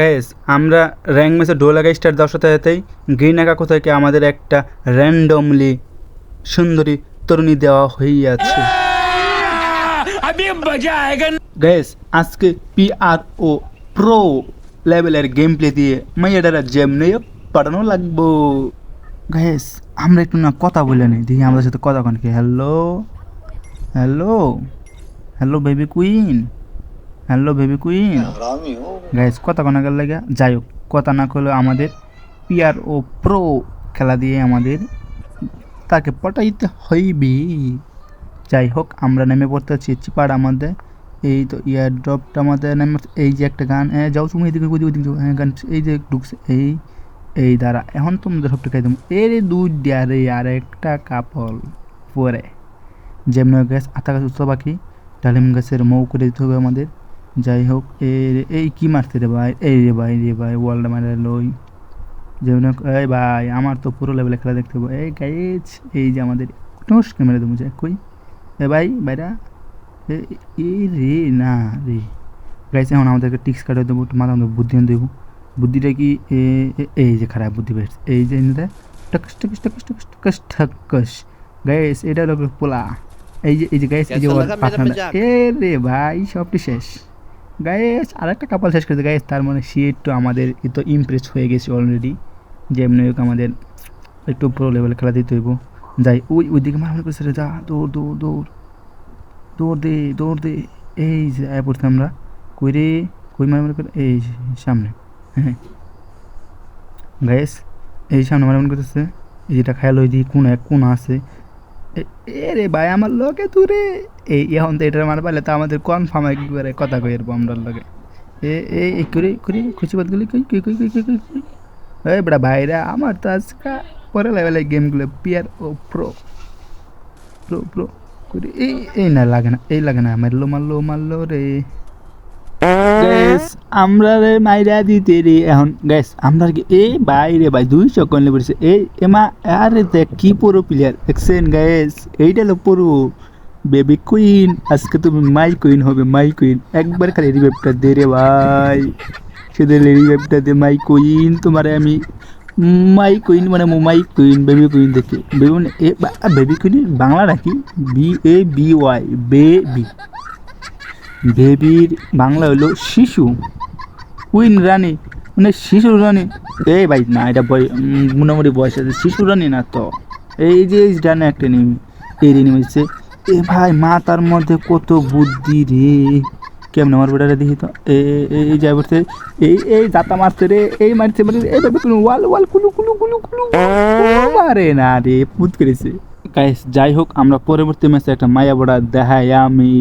Gas আমরা rank ম্যাচে do লাগা স্টার দেওয়ার সাথে সাথেই গ্রিন আঁকাকো থেকে আমাদের একটা র্যান্ডমলি সুন্দরী তরুণী দেওয়া হইয়াছে গ্যাস আজকে পিআরও প্রো লেভেলের গেম প্লে দিয়ে মাইয়াডারা যেমনি পাঠানো লাগবো। গ্যাস আমরা একটু না কথা বলে নিই। দেখি আমাদের সাথে কথা কনকে hello hello hello baby queen hello baby queen guys কথা কোনা গেল লাগে যাই হোক কথা না করলে আমাদের পিআর ও প্রো খেলা দিয়ে আমাদের তাকে পটাইতে হইবে। যাই হোক আমরা নেমে পড়তে চিপাড় আমাদের এই তো ইয়ার ড্রপটা আমাদের নেমে এই যে একটা গান হ্যাঁ যাও তুমি এদিকে ওদিকে যাও হ্যাঁ গান এই যে ঢুকছে এই এই দ্বারা এখন তোমাদের সবটা খাই দেবো। এর দুধ রে আর একটা কাপল পরে। যেমন গাছ আতা গাছ উৎসব পাখি ডালিম গাছের মৌ করে দিতে হবে আমাদের। যাই হোক এ এই কি মারতে রে ভাই? এই রে ভাই রে ভাই ওয়ার্ল্ড মারে লই। যেমন এই ভাই আমার তো পুরো লেভেলে খেলা দেখতে হবে। এই গাইজ এই যে আমাদের টস ক্যামেরা দেবো যাক কই? এ ভাই বাইরা এ রে না রে। গাইজ এখন আমাদেরকে টিক্স কাটিয়ে দেবো একটু মাথা আমাদের বুদ্ধি দেবো। বুদ্ধিটা কি? এ এই যে খারাপ বুদ্ধি পেয়েছে এই যে talks talks talks talks talks talks. Guys এটা হলো পোলা। এই যে এই যে গাইস এই যে এ রে ভাই সবটি শেষ। গাইস আরেকটা কাপাল শেষ করেছে। গাইস তার মানে সে একটু আমাদের তো ইমপ্রেস হয়ে গেছে অলরেডি যে এমনি হোক আমাদের একটু প্রো লেভেলে খেলা দিতে হইব। যাই, ওই ওই দিকে মারামারি করছে রে, যা, দৌড় দৌড় দৌড়। দৌড় দে দৌড় দে। এই যে, আয় পড়তে আমরা। কই রে? কই মারামারি করে এই সামনে। হ্যাঁ। গাইস এই সামনে মারামারি করতেছে। এই যেটা খেয়াল ওই দিকে কোন এক কোন আছে। এ- ভাই, আমার লগে তুরে এই, এখন তো এটা মার পারলে তো আমাদের কনফার্ম একবারে কথা কই এরবো আমরা লগে। এ এই করে করে, খুশি বাদ গুলি, কই কই কই কই কই কই এই বড়া ভাইরা আমার তো আজকে পরে লেভেলের গেমগুলো পিয়ার ও প্রো প্রো প্রো করে। এই এই না, লাগে না, এই লাগে না। মারলো মারলো মারলো রে। গ্যাস আমরা রে মাইরা দিতে রে এখন। গ্যাস আমরা কি এই বাইরে ভাই, দুইশো কনলে পড়ছে এই, এমা, আরে দেখ কি পুরো প্লেয়ার দেখছেন গ্যাস এইটা হলো পুরো বেবি কুইন আজকে তুমি মাই কুইন হবে মাই কুইন একবার খালি রিভাইভটা দে রে ভাই। শুধু রিভাইভটা দে মাই কুইন তোমার আমি মাই কুইন মানে মাই কুইন বেবি কুইন দেখে। বেবি মানে এ বেবি কুইন বাংলা নাকি? B A B Y baby বেবির বাংলা হলো শিশু। কুইন রানী মানে শিশু রানী। এই ভাই, না, এটা বয় মোটামুটি বয়স আছে। শিশু রানী না তো। এই যে, এই ডানে একটা নেমে, এই রে নেমেছে এ ভাই, মা তার মধ্যে কত বুদ্ধি রে। কেমন আমার বেটারে দেখি তো। এই যাই বলছে এই এই জাতা মারছে রে, এই মারছে মানে এই ভাবে কোনো ওয়াল ওয়াল, কুলু কুলু কুলু কুলু মারে না রে পুত করেছে। গাইস যাই হোক, আমরা পরবর্তী ম্যাচে একটা মায়া বড়া দেখাই আমি।